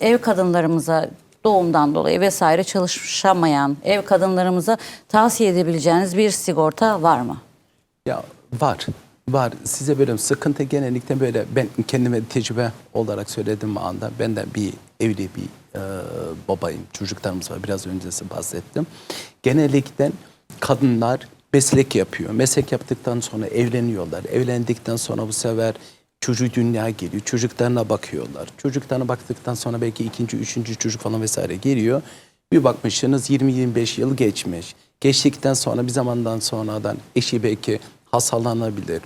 ev kadınlarımıza doğumdan dolayı vesaire çalışamayan ev kadınlarımıza tavsiye edebileceğiniz bir sigorta var mı? Ya var. Var. Size böyle sıkıntı genellikle böyle ben kendime tecrübe olarak söyledim anda. Ben de bir evli bir e, babayım. Çocuklarımız var. Biraz öncesi bahsettim. Genellikle kadınlar meslek yapıyor. Meslek yaptıktan sonra evleniyorlar. Evlendikten sonra bu sefer çocuğu dünya geliyor. Çocuklarına bakıyorlar. Çocuklarına baktıktan sonra belki ikinci, üçüncü çocuk falan vesaire geliyor. Bir bakmışsınız 20-25 yıl geçmiş. Geçtikten sonra bir zamandan sonradan eşi belki hastalanabilir,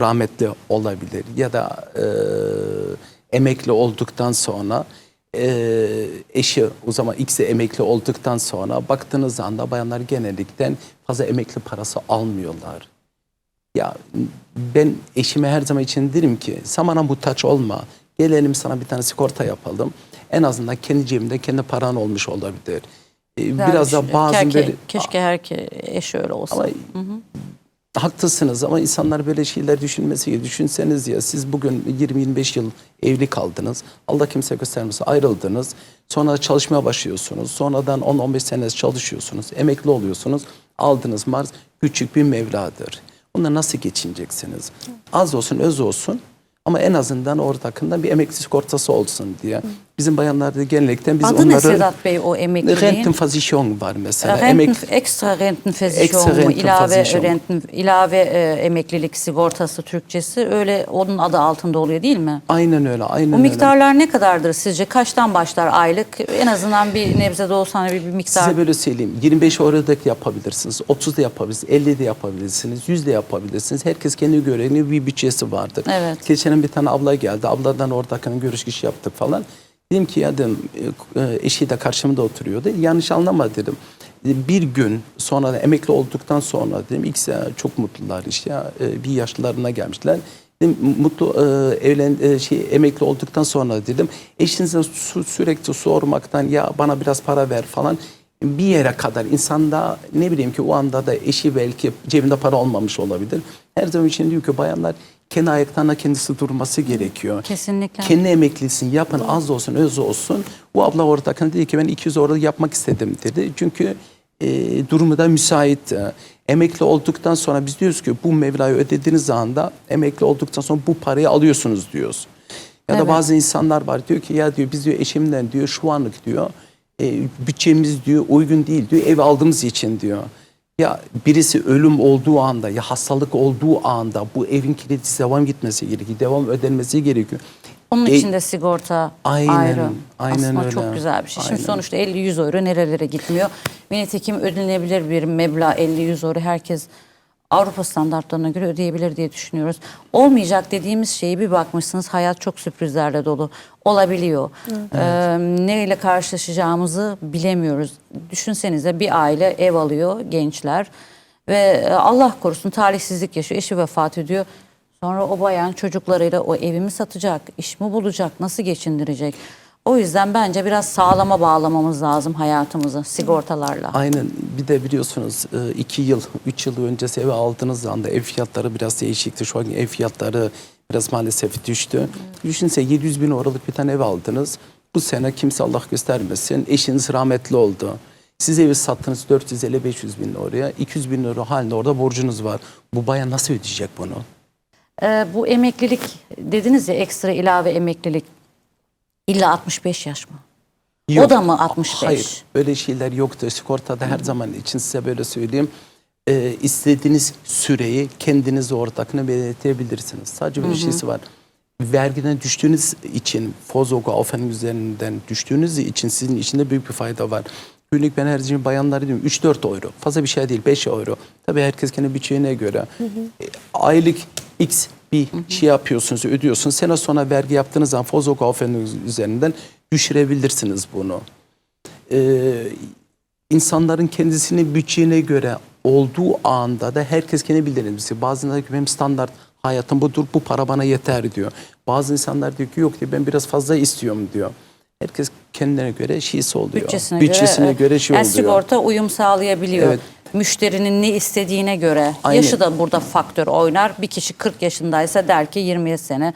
rahmetli olabilir ya da e, emekli olduktan sonra e, eşi o zaman ikisi emekli olduktan sonra baktığınız anda bayanlar genellikle fazla emekli parası almıyorlar. Ya ben eşime her zaman için derim ki sen bana muhtaç olma. Gelelim sana bir tane sigorta yapalım. En azından kendi cebimde kendi paran olmuş olabilir. Ee, Biraz da bazen keşke, böyle keşke her eşi öyle olsa. ama haklısınız ama insanlar böyle şeyler düşünmesi gerekiyor. Düşünseniz ya siz bugün 20-25 yıl evli kaldınız. Allah kimse göstermesin ayrıldınız. Sonra çalışmaya başlıyorsunuz. Sonradan 10-15 sene çalışıyorsunuz. Emekli oluyorsunuz. Aldığınız marz küçük bir mevladır. Bununla nasıl geçineceksiniz? Az olsun öz olsun ama en azından oradakından bir emekli sigortası olsun diye. Bizim bayanlarda genellikle biz Adı onları... ne Sedat Bey o emekliliğin? Rentenversicherung var mesela. Renten, Emek- ekstra rentenversicherung mu? İlave, renten, ilave e, emeklilik sigortası Türkçesi öyle onun adı altında oluyor değil mi? Aynen öyle, aynen Bu öyle. miktarlar ne kadardır sizce? Kaçtan başlar aylık? En azından bir nebze de olsa hani bir, bir miktar. Size böyle söyleyeyim. 25 euro da yapabilirsiniz. 30 da yapabilirsiniz. 50 de yapabilirsiniz. 100 de yapabilirsiniz. Herkes kendi göreğinin bir bütçesi vardır. Evet. Geçen bir tane abla geldi. Abladan oradakinin görüş iş yaptık falan. Dedim ki ya dedim e, eşi de karşımda oturuyordu. Yanlış anlama dedim. Bir gün sonra emekli olduktan sonra dedim ikisi çok mutlular işte ya, e, bir yaşlarına gelmişler. Dedim, mutlu e, evlen şey emekli olduktan sonra dedim eşinize su, sürekli sormaktan ya bana biraz para ver falan bir yere kadar insanda ne bileyim ki o anda da eşi belki cebinde para olmamış olabilir. Her zaman için diyor ki bayanlar kendi ayaklarına kendisi durması gerekiyor. Kesinlikle. Kendi emeklisini yapın az olsun öz olsun. Bu abla oradakine dedi ki ben 200 euro yapmak istedim dedi. Çünkü e, durumu da müsait. E, Emekli olduktan sonra biz diyoruz ki bu mevlayı ödediğiniz anda emekli olduktan sonra bu parayı alıyorsunuz diyoruz. Ya da Evet. bazı insanlar var diyor ki ya diyor biz diyor eşimden diyor şu anlık diyor e, bütçemiz diyor uygun değil diyor ev aldığımız için diyor. Ya birisi ölüm olduğu anda ya hastalık olduğu anda bu evin kredisi devam gitmesi gerekiyor. Devam ödenmesi gerekiyor. Onun E, için de sigorta aynen, ayrı. aynen Aslında öyle. çok güzel bir şey. Şimdi Aynen. sonuçta 50-100 euro nerelere gitmiyor. Ve nitekim ödenebilir bir meblağ 50-100 euro herkes Avrupa standartlarına göre ödeyebilir diye düşünüyoruz. Olmayacak dediğimiz şeyi bir bakmışsınız hayat çok sürprizlerle dolu. Olabiliyor. Ee, neyle karşılaşacağımızı bilemiyoruz. Düşünsenize bir aile ev alıyor gençler ve Allah korusun talihsizlik yaşıyor. Eşi vefat ediyor. Sonra o bayan çocuklarıyla o evimi satacak, iş mi bulacak, nasıl geçindirecek? O yüzden bence biraz sağlama bağlamamız lazım hayatımızı sigortalarla. Aynen bir de biliyorsunuz e, iki yıl, üç yıl öncesi evi aldığınız anda ev fiyatları biraz değişikti. Şu an ev fiyatları biraz maalesef düştü. Düşünse 700 bin euroluk bir tane ev aldınız. Bu sene kimse Allah göstermesin eşiniz rahmetli oldu. Siz evi sattınız 450-500 bin oraya. 200 bin euro halinde orada borcunuz var. Bu bayan nasıl ödeyecek bunu? Ee, bu emeklilik dediniz ya ekstra ilave emeklilik illa 65 yaş mı? O da mı 65? Hayır öyle şeyler yoktur. Sigortada her zaman için size böyle söyleyeyim. Ee, istediğiniz süreyi kendiniz ortakına belirtebilirsiniz. Sadece böyle şeysi var. Vergiden düştüğünüz için, Fozogo Aufwand üzerinden düştüğünüz için sizin içinde büyük bir fayda var. Günlük ben her zaman bayanlara diyorum 3-4 euro. Fazla bir şey değil 5 euro. Tabii herkes kendi bütçeine göre. E, aylık X bir şey yapıyorsunuz, ödüyorsunuz. Sene sonra vergi yaptığınız zaman Fozogo Aufwand üzerinden düşürebilirsiniz bunu e, insanların kendisini bütçene göre olduğu anda da herkes kendi Bazıları diyor ki benim standart hayatım budur bu para bana yeter diyor. Bazı insanlar diyor ki yok diyor ben biraz fazla istiyorum diyor. Herkes kendine göre şeysi oluyor. Bütçesine, Bütçesine göre, göre, şey yani oluyor. sigorta uyum sağlayabiliyor. Evet. Müşterinin ne istediğine göre. Aynen. Yaşı da burada faktör oynar. Bir kişi 40 yaşındaysa der ki 20 sene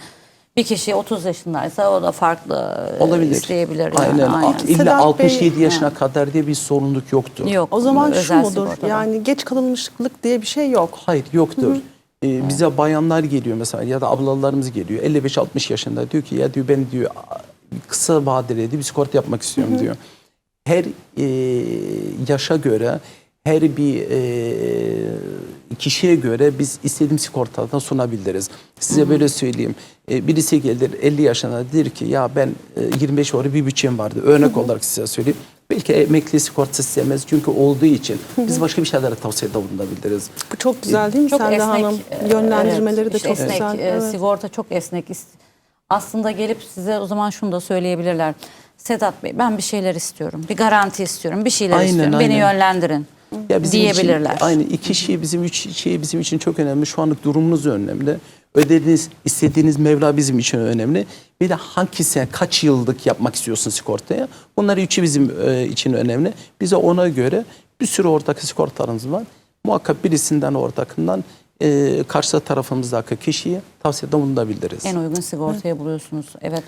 Bir kişi 30 yaşındaysa o da farklı e, Olabilir. isteyebilir. yani. Aynen. Aynen. İlla Sedat 67 Bey- yaşına kadar diye bir sorumluluk yoktu. Yok. O zaman şu mudur? Yani geç kalınmışlık diye bir şey yok. Hayır yoktur. Ee, bize bayanlar geliyor mesela ya da ablalarımız geliyor 55-60 yaşında diyor ki ya diyor ben diyor kısa vadeli diyor, bir sigorta yapmak istiyorum diyor. Her e, yaşa göre her bir e, kişiye göre biz istediğim sigortadan sunabiliriz. Size böyle söyleyeyim. E, birisi gelir 50 yaşına der ki ya ben e, 25 euro bir bütçem vardı. Örnek olarak size söyleyeyim. Belki emekli sigortası istemez çünkü olduğu için biz başka bir şeylere tavsiyede bulunabiliriz. Bu çok güzel değil mi çok Sende esnek. Hanım? e, Yönlendirmeleri evet, de işte çok esnek, güzel. e, Evet. Sigorta çok esnek. Aslında gelip size o zaman şunu da söyleyebilirler. Sedat Bey ben bir şeyler istiyorum. Bir garanti istiyorum. Bir şeyler Aynen, istiyorum. Beni aynen. yönlendirin. Ya bizim diyebilirler. Için, aynı iki şey bizim üç şey bizim için çok önemli. Şu anlık durumumuz önemli. Ödediğiniz, istediğiniz Mevla bizim için önemli. Bir de hangisi kaç yıllık yapmak istiyorsun sigortaya? Bunlar üçü bizim e, için önemli. Bize ona göre bir sürü oradaki sigortalarımız var. Muhakkak birisinden oradakinden e, karşı tarafımızdaki kişiye tavsiyede bulunabiliriz. En uygun sigortayı buluyorsunuz. Evet.